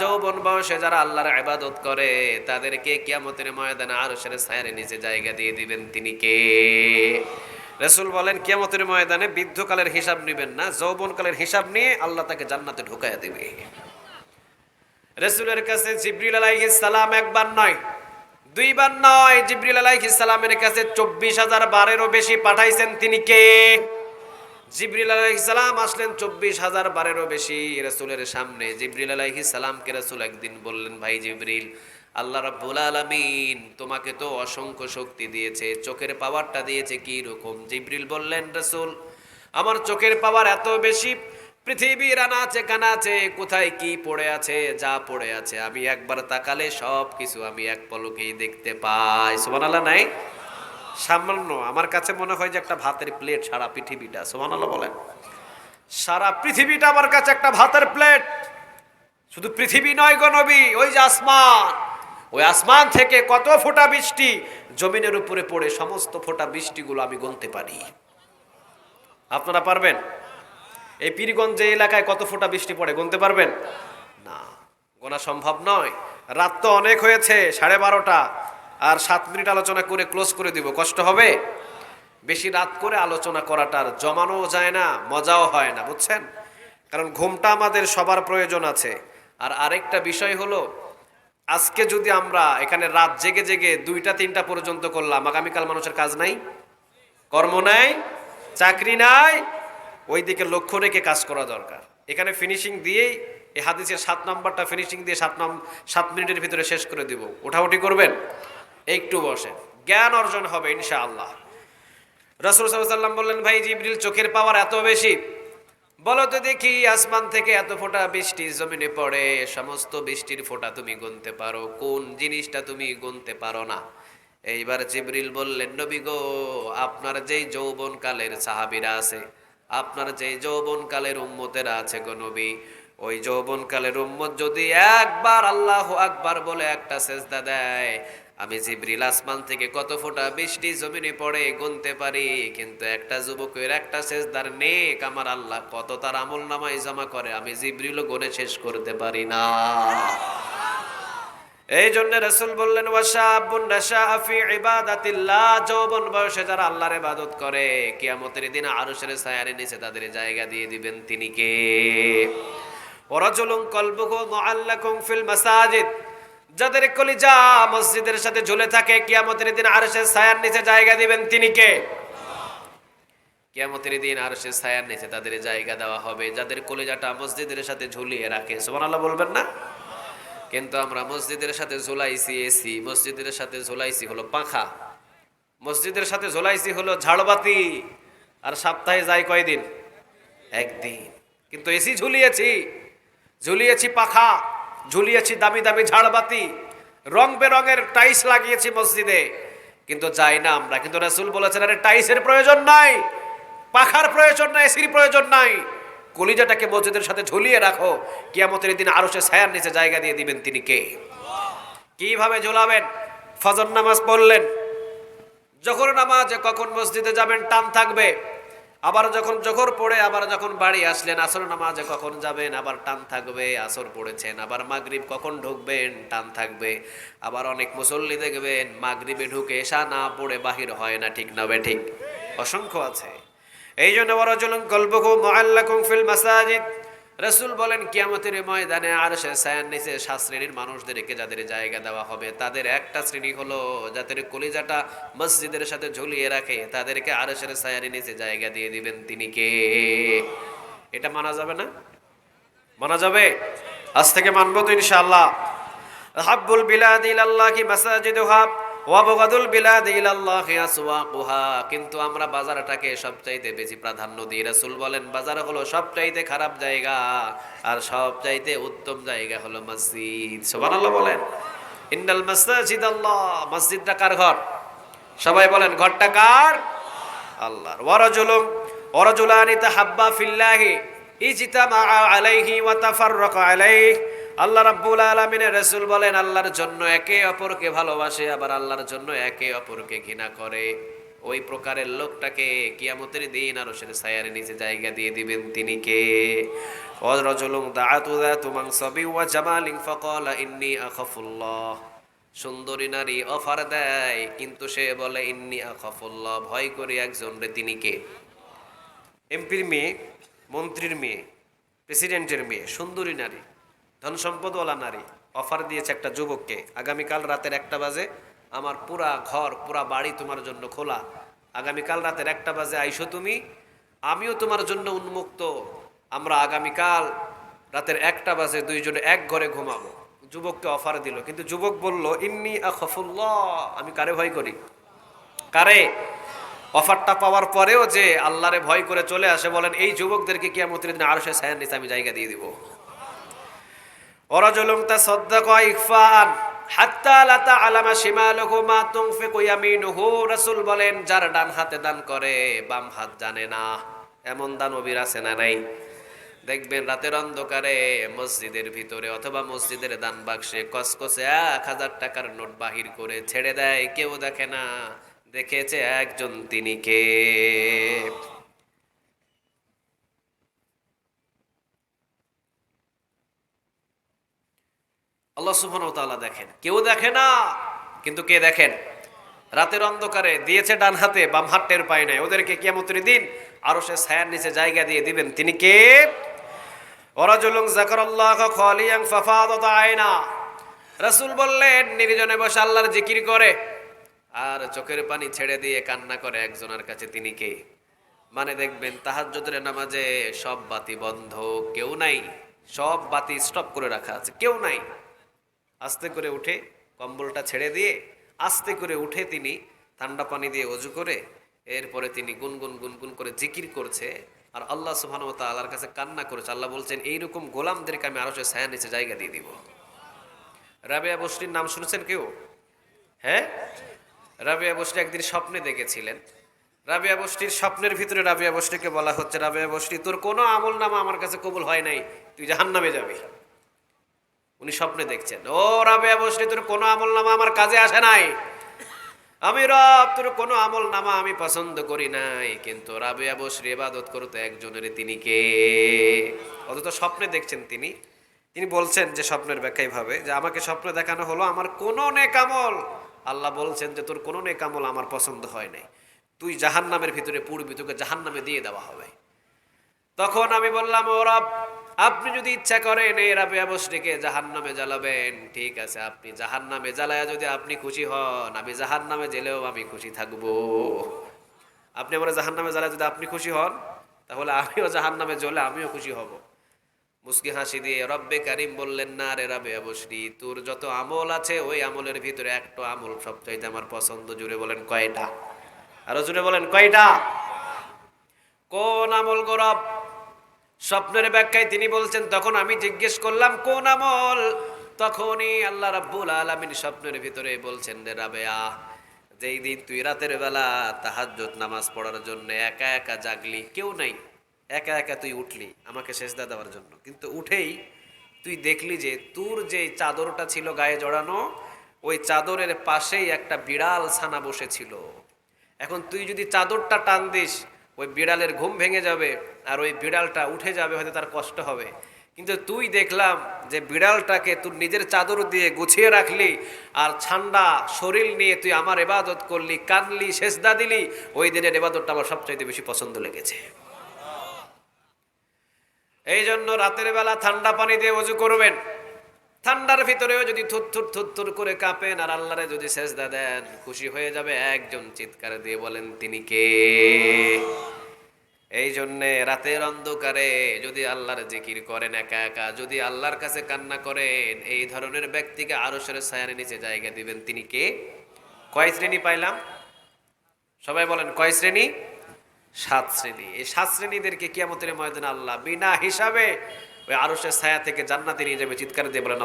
যৌবন বয়সে যারা আল্লাহর ইবাদত করে, তাদেরকে কিয়ামতের ময়দানে আরশের ছায়ার নিচে জায়গা দিয়ে দিবেন তিনি কে? রসুল বলেন, কিয়ামতের ময়দানে বৃদ্ধকালের হিসাব নেবেন না, যৌবনকালের হিসাব নিয়ে আল্লাহ তাকে জান্নাতে ঢুকাইয়া দিবে। রসুলের কাছে জিবরিল সালাম একবার নয়, দুইবার নয়, জিবরিল আলাইহিস সালামের কাছে চব্বিশ হাজার বারেরও বেশি পাঠাইছেন তিনি কে? জিবরিল আলাইহিসালাম আসলেন চব্বিশ হাজার বারেরও বেশি রসুলের সামনে। জিবরিল আলাইহিসালামকে রসুল একদিন বললেন, ভাই জিবরিল, আল্লাহ রাব্বুল আলামিন তোমাকে তো অসংখ্য শক্তি দিয়েছে, চোখের পাওয়ারটা দিয়েছে কি রকম? জিবরিল বললেন, রসুল, আমার চোখের পাওয়ার এত বেশি, পৃথিবীর কানা আছে কোথায় কি পড়ে আছে, যা পড়ে আছে, আমি একবার তাকালে সব কিছু আমি এক পলকেই দেখতে পাই। সুবহানাল্লাহ, নাই? সামান্য, আমার কাছে মনে হয় যে একটা ভাতের প্লেট সারা পৃথিবীটা সোমানাল্লাহ বলেন। সারা পৃথিবীটা আমার কাছে একটা ভাতের প্লেট শুধু পৃথিবী নয় গো নবী, ওই যে আসমান। ওই আসমান থেকে কত ফোটা বৃষ্টি, জমিনের উপরে পড়ে সমস্ত ফোঁটা বৃষ্টিগুলো আমি গুনতে পারি। আপনারা পারবেন? এই পীরগঞ্জে এলাকায় কত ফোটা বৃষ্টি পড়ে গুনতে পারবেন? না, গোনা সম্ভব নয়। রাত তো অনেক হয়েছে, সাড়ে বারোটা। আর সাত মিনিট আলোচনা করে ক্লোজ করে দিব। কষ্ট হবে? বেশি রাত করে আলোচনা করাটার জমানো যায় না, মজাও হয় না, বুঝছেন? কারণ ঘুমটা আমাদের সবার প্রয়োজন আছে। আর আরেকটা বিষয় হলো, আজকে যদি আমরা এখানে রাত জেগে জেগে দুইটা, তিনটা পর্যন্ত করলাম, আগামীকাল মানুষের কাজ নাই? কর্ম নাই? চাকরি নাই? ওই দিকে লক্ষ্য রেখে কাজ করা দরকার। এখানে ফিনিশিং দিয়েই এই হাদিসের সাত নাম্বারটা ফিনিশিং দিয়ে সাত নাম, সাত মিনিটের ভিতরে শেষ করে দিব। ওঠাউঠি করবেন? একটু বসে। জ্ঞান অর্জন হবে ইনশাআল্লাহ। রসুল সাল্লাম বললেন, ভাই জিবরিল, চোখের পাওয়ার এত বেশি। বলো তো দেখি, আসমান থেকে এত ফোঁটা বৃষ্টি জমিনে পড়ে, সমস্ত বৃষ্টির ফোঁটা তুমি গুনতে পারো, কোন জিনিসটা তুমি গুনতে পারো না? এইবার জিবরিল বললেন, নবী গো, আপনার যেই যৌবন কালের সাহাবিরা আছে, আপনার যেই যৌবন কালের উম্মতেরা আছে গো নবী, ওই যৌবন কালের উম্মত যদি একবার আল্লাহ আকবার বলে একটা সেজদা দেয় আমি জিবরিল আসমান থেকে কত ফোঁটা বৃষ্টি জমিনে পড়ে গুনতে পারি, কিন্তু একটা যুবকের একটা শেষদার নেক আমার আল্লাহ কত তার আমল নামায় জমা করে, আমি জিবরিলও গনে শেষ করতে পারি না। এই জন্য রসুল বললেন যৌবন বয়সে যারা আল্লাহর ইবাদত করে, কিয়ামতের দিন আরশের ছায়ার নিচে তাদের জায়গা দিয়ে দিবেন তিনি কে? ওরাজুলুন কলবুহু মুআল্লাকুম ফিল মাসাজিদ। যাদের কলিজা মসজিদের সাথে ঝুলে থাকে, কিয়ামতের দিন আর আরশের ছায়ার নিচে জায়গা দিবেন তিনি কে? কিয়ামতের দিন আরশের ছায়ার নিচে তাদের জায়গা দেওয়া হবে, যাদের কলিজাটা মসজিদের সাথে ঝুলিয়ে রাখে। সুবহানাল্লাহ বলবেন না? কিন্তু আমরা মসজিদের সাথে ঝোলাইছি এসি মসজিদের সাথে ঝোলাইছি হলো পাখা। মসজিদের সাথে ঝোলাইছি হলো ঝাড়বাতি। আর সপ্তাহে যাই কয়দিন? একদিন। কিন্তু এসি ঝুলিয়েছি। ঝুলিয়েছি পাখা। ঝুলিয়েছি দামি দামি ঝাড়বাতি। রং বেরঙের টাইস লাগিয়েছি মসজিদে। কিন্তু যাই না আমরা, কিন্তু রাসূল বলেছেন, আরে টাইসের প্রয়োজন নাই, পাখার প্রয়োজন নাই, এসির প্রয়োজন নাই। কলিজাটাকে মসজিদের সাথে ঝুলিয়ে রাখো। কিয়ামতের দিন আরও সে ছায়ার নিচে জায়গা দিয়ে দিবেন তিনি কে? কীভাবে ঝোলাবেন? ফজর নামাজ পড়লেন। যখন নামাজে কখন মসজিদে যাবেন, টান থাকবে। আবার যখন জোহর পড়ে, আবার যখন বাড়ি আসলেন, আসর নামাজে কখন যাবেন? আবার টান থাকবে, আসর পড়েছেন, আবার মাগরিব কখন ঢুকবেন? টান থাকবে। আবার অনেক মুসল্লি দেখবেন, মাগরিবে ঢুকে এসা না পড়ে বাহির হয় না, ঠিক না বে, ঠিক। অসংখ্য আছে। এই জন্য বড় চলুন গল্প খুব মহাল্লা ফিল মাসাজিদ। রসুল বলেন, কিয়ামতের ময়দানে আর সে সায়ান নিচে সাত শ্রেণির মানুষদেরকে যাদের জায়গা দেওয়া হবে, তাদের একটা শ্রেণি হলো যাদের কলিজাটা মসজিদের সাথে ঝুলিয়ে রাখে, তাদেরকে আর সে সায়ানের নিচে জায়গা দিয়ে দিবেন। তিনি কে? এটা মানা যাবে না? মানা যাবে? আজ থেকে মানবো তো ইনশাআল্লাহ। হাব্বুল বিলাদি ইলাল্লাহি মাসাজিদুহা। ওয়াবগাদুল বিলাদি ইলাল্লাহি আসওয়াকুহা। কিন্তু আমরা বাজারটাকে সবচাইতে বেশি প্রাধান্য দিই। রাসূল বলেন, বাজার হলো সবচাইতে খারাপ জায়গা, আর সবচাইতে উত্তম জায়গা হলো মসজিদ। সুবহানাল্লাহ বলেন। ইন্নাল মাসাজিদ আল্লাহ। মসজিদটা কার ঘর? সবাই বলেন, ঘরটা কার? আল্লাহর। ওয়ারাজুলুম ওয়ারাজুলানি তাহাব্বা ফিল্লাহি, ইজতামা আলাইহি ওয়া তাফাররাকা আলাইহি। আল্লাহ রাব্বুল আলামিনের রসুল বলেন, আল্লাহর জন্য একে অপরকে ভালোবাসে, আবার আল্লাহর জন্য একে অপরকে ঘৃণা করে। ওই প্রকারের লোকটাকে কিয়ামতের দিন আরও সে ছায়ার নিচে জায়গা দিয়ে দিবেন তিনি কে? রজলুং দাআতু যাতু মানসাবি ওয়া জামালিন ফাকালা ইন্নী আখাফুল্লাহ। সুন্দরী নারী অফার দেয়, কিন্তু সে বলে, ইন্নি আখাফুল্লাহ। ভয় করি একজন রে, তিনি কে? এমপির মেয়ে, মন্ত্রীর মেয়ে, প্রেসিডেন্টের মেয়ে, সুন্দরী নারী। ধন সম্পদওয়ালা নারী, অফার দিয়েছে একটা যুবককে। আগামীকাল রাতের একটা বাজে, আমার পুরা ঘর, পুরা বাড়ি তোমার জন্য খোলা। আগামীকাল রাতের একটা বাজে, আইসো তুমি, আমিও তোমার জন্য উন্মুক্ত। আমরা আগামীকাল রাতের একটা বাজে, দুইজনে এক ঘরে ঘুমাবো। যুবককে অফার দিল, কিন্তু যুবক বলল, ইন্নি আখফুল্লাহ। আমি কারে ভয় করি? কারে? অফারটা পাওয়ার পরেও যে আল্লাহরে ভয় করে চলে আসে, বলেন, এই যুবকদেরকে কি আমতের দিন আরও সে সায়ান আমি জায়গা দিয়ে দিব। ওরাজুলুম তা সদ্দাকা ইকফান হাত্তা লাতা আলামা শিমালুহু মা তুনফিকু ইয়ামিনুহু, রাসূল বলেন, যার ডান হাতে দান করে, বাম হাত জানে না। এমন দানবীর আছে না নাই? দেখবেন রাতের অন্ধকারে মসজিদের ভিতরে অথবা মসজিদের দান বাক্সে কসকসে এক হাজার টাকার নোট বাহির করে ছেড়ে দেয়, কেউ দেখে না। দেখেছে একজন তিনি কে? আল্লাহ তাআলা দেখেন। কেউ দেখে না, কিন্তু কে দেখেন? রাতের অন্ধকারে দিয়েছে ডান হাতে, বাম হাত টের পায় নাই। ওদেরকে কিয়ামতের দিন আরও সে ছায়ার নিচে জায়গা দিয়ে দিবেন। তিনি কে? ওরাজুলুং যাকারাল্লাহ খালিয়ান ফাফাদাত আয়না রাসূল বললেন, নির্জনে বসে আল্লাহর জিকির করে। আর চোখের পানি ছেড়ে দিয়ে কান্না করে একজনের কাছে তিনি কে? মানে দেখবেন, তাহাজ্জুদের নামাজে সব বাতি বন্ধ, কেউ নাই। সব বাতি স্টপ করে রাখা আছে, কেউ নাই। আস্তে করে উঠে কম্বলটা ছেড়ে দিয়ে আস্তে করে উঠে তিনি ঠান্ডা পানি দিয়ে অজু করে এরপরে তিনি গুনগুন গুনগুন করে জিকির করছে আর আল্লাহ ওয়া তাআলার কাছে কান্না করেছে। আল্লাহ বলছেন, এইরকম গোলামদেরকে আমি আরও সে ছায়া নিচে জায়গা দিয়ে দিব। রাবেয়া বসরির নাম শুনেছেন কেউ? হ্যাঁ? রাবেয়া বসরি একদিন স্বপ্নে দেখেছিলেন। রাবেয়া বসরির স্বপ্নের ভিতরে রাবেয়া বসরিকে বলা হচ্ছে, রাবেয়া বসরি, তোর কোনো আমল নামা আমার কাছে কবুল হয় নাই, তুই জাহান্নামে যাবি। উনি স্বপ্নে দেখছেন, ও রাবেয়া বসরি তোর কোনো আমল নামা আমার কাজে আসে নাই। আমি রব, তোর কোনো আমল নামা আমি পছন্দ করি নাই। কিন্তু রাবেয়া বসরি ইবাদত করতে একজনের তিনি কে? অথচ স্বপ্নে দেখছেন তিনি। তিনি বলছেন যে স্বপ্নের ব্যাখ্যাই ভাবে যে আমাকে স্বপ্নে দেখানো হলো আমার কোনো নেকামল আল্লাহ বলছেন যে তোর কোনো নেকামল আমার পছন্দ হয় নাই। তুই জাহান্নামের ভিতরে পড়বি, তোকে জাহান্নামে দিয়ে দেওয়া হবে। তখন আমি বললাম, ও রব আপনি যদি ইচ্ছা করেন এই রাবে অবশ্যকে জাহান নামে জ্বালাবেন। ঠিক আছে, আপনি জাহান নামে জ্বালায় যদি আপনি খুশি হন, আমি জাহান নামে জেলেও আমি খুশি থাকব। আপনি আমার জাহান নামে জ্বালায় যদি আপনি খুশি হন, তাহলে আমিও জাহান নামে জ্বলে আমিও খুশি হব। মুসকি হাসি দিয়ে রব্বে কারিম বললেন, না রে রাবে, অবশ্যই তোর যত আমল আছে, ওই আমলের ভিতরে একটা আমল সবচাইতে আমার পছন্দ। জুড়ে বলেন কয়টা? আরও জুড়ে বলেন কয়টা? কোন আমল গৌরব স্বপ্নের ব্যাখ্যায় তিনি বলছেন, তখন আমি জিজ্ঞেস করলাম, কোন আমল? তখনই আল্লাহ রাব্বুল আলামিন স্বপ্নের ভিতরে বলছেন, রে রাবেয়া, যেই দিন তুই রাতের বেলা তাহাজ্জুদ নামাজ পড়ার জন্য একা একা জাগলি, কেউ নাই, একা একা তুই উঠলি আমাকে সেজদা দেওয়ার জন্য। কিন্তু উঠেই তুই দেখলি যে তোর যে চাদরটা ছিল গায়ে জড়ানো, ওই চাদরের পাশেই একটা বিড়াল ছানা বসেছিল। এখন তুই যদি চাদরটা টান দিস ওই বিড়ালের ঘুম ভেঙে যাবে আর ওই বিড়ালটা উঠে যাবে, হয়তো তার কষ্ট হবে। কিন্তু তুই দেখলাম যে বিড়ালটাকে তুই নিজের চাদর দিয়ে গুছিয়ে রাখলি আর ঠান্ডা শরীর নিয়ে তুই আমার এবাদত করলি কানলি সেজদা দিলি, ওই দিনের এবাদতটা আমার সবচাইতে বেশি পছন্দ লেগেছে। এই জন্য রাতের বেলা ঠান্ডা পানি দিয়ে অজু করবেন। ঠান্ডার ভিতরেও যদি থুর থুর করে কাঁপেন আর আল্লাহরে যদি সেজদা দেন, খুশি হয়ে যাবে একজন চিৎকার দিয়ে বলেন, তিনি কে? এই জন্যে রাতের অন্ধকারে যদি আল্লাহর জিকির করেন একা একা, যদি আল্লাহর কাছে কান্না করেন, এই ধরনের ব্যক্তিকে আরও সরে ছায়ার নিচে জায়গা দিবেন, তিনি কে? কয় শ্রেণি পাইলাম? সবাই বলেন, কয় শ্রেণি? সাত শ্রেণি। এই সাত শ্রেণীদেরকে কিয়ামতের ময়দান আল্লাহ বিনা হিসাবে ওই আরশের ছায়া থেকে জান্নাতে নিয়ে যাবে, চিৎকার দিয়ে বলেন